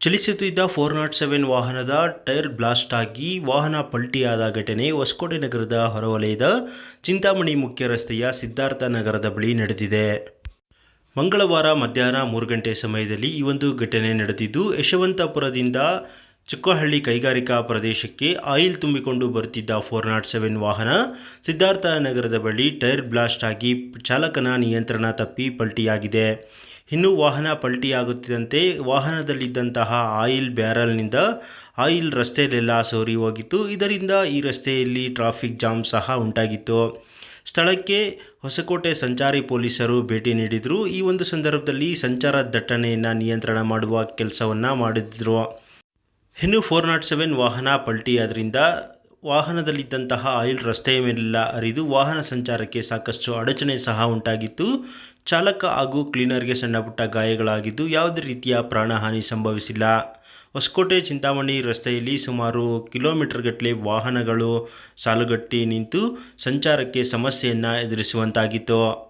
ಚಲಿಸುತ್ತಿದ್ದ four naught seven ವಾಹನದ tyre blast ಆಗಿ ವಾಹನ ಪಲ್ಟಿಯಾದ ಘಟನೆ ಹೊಸಕೋಟೆ ನಗರದ ಹೊರವಲಯದ ಚಿಂತಾಮಣಿ ಮುಖ್ಯ ರಸ್ತೆಯ ಸಿದ್ಧಾರ್ಥ ನಗರದ ಬಳಿ ನಡೆದಿದೆ. ಮಂಗಳವಾರ ಮಧ್ಯಾಹ್ನ ಮೂರು ಗಂಟೆ ಸಮಯದಲ್ಲಿ ಈ ಒಂದು ಘಟನೆ ನಡೆದಿದ್ದು, ಯಶವಂತಪುರದಿಂದ ಚಿಕ್ಕಹಳ್ಳಿ ಕೈಗಾರಿಕಾ ಪ್ರದೇಶಕ್ಕೆ ಆಯಿಲ್ ತುಂಬಿಕೊಂಡು ಬರುತ್ತಿದ್ದ ಫೋರ್ ನಾಟ್ ಸೆವೆನ್ ವಾಹನ ಸಿದ್ಧಾರ್ಥ ನಗರದ ಬಳಿ ಟೈರ್ ಬ್ಲಾಸ್ಟ್ ಆಗಿ ಚಾಲಕನ ನಿಯಂತ್ರಣ ತಪ್ಪಿ ಪಲ್ಟಿಯಾಗಿದೆ. ಇನ್ನು ವಾಹನ ಪಲ್ಟಿಯಾಗುತ್ತಿದ್ದಂತೆ ವಾಹನದಲ್ಲಿದ್ದಂತಹ ಆಯಿಲ್ ಬ್ಯಾರಲ್ನಿಂದ ಆಯಿಲ್ ರಸ್ತೆಯಲ್ಲೆಲ್ಲ ಸೋರಿ ಹೋಗಿತ್ತು. ಇದರಿಂದ ಈ ರಸ್ತೆಯಲ್ಲಿ ಟ್ರಾಫಿಕ್ ಜಾಮ್ ಸಹ ಉಂಟಾಗಿತ್ತು. ಸ್ಥಳಕ್ಕೆ ಹೊಸಕೋಟೆ ಸಂಚಾರಿ ಪೊಲೀಸರು ಭೇಟಿ ನೀಡಿದರು. ಈ ಒಂದು ಸಂದರ್ಭದಲ್ಲಿ ಸಂಚಾರ ದಟ್ಟಣೆಯನ್ನು ನಿಯಂತ್ರಣ ಮಾಡುವ ಕೆಲಸವನ್ನು ಮಾಡಿದ್ರು. ಇನ್ನು ಫೋರ್ ನಾಟ್ ಸೆವೆನ್ ವಾಹನ ಪಲ್ಟಿಯಾದ್ರಿಂದ ವಾಹನದಲ್ಲಿದ್ದಂತಹ ಆಯಿಲ್ ರಸ್ತೆಯ ಮೇಲೆಲ್ಲ ಹರಿದು ವಾಹನ ಸಂಚಾರಕ್ಕೆ ಸಾಕಷ್ಟು ಅಡಚಣೆ ಸಹ ಉಂಟಾಗಿತ್ತು. ಚಾಲಕ ಹಾಗೂ ಕ್ಲೀನರ್ಗೆ ಸಣ್ಣಪುಟ್ಟ ಗಾಯಗಳಾಗಿದ್ದು ಯಾವುದೇ ರೀತಿಯ ಪ್ರಾಣಹಾನಿ ಸಂಭವಿಸಿಲ್ಲ. ಹೊಸಕೋಟೆ ಚಿಂತಾಮಣಿ ರಸ್ತೆಯಲ್ಲಿ ಸುಮಾರು ಕಿಲೋಮೀಟರ್ಗಟ್ಟಲೆ ವಾಹನಗಳು ಸಾಲುಗಟ್ಟಿ ನಿಂತು ಸಂಚಾರಕ್ಕೆ ಸಮಸ್ಯೆಯನ್ನು ಎದುರಿಸುವಂತಾಗಿತ್ತು.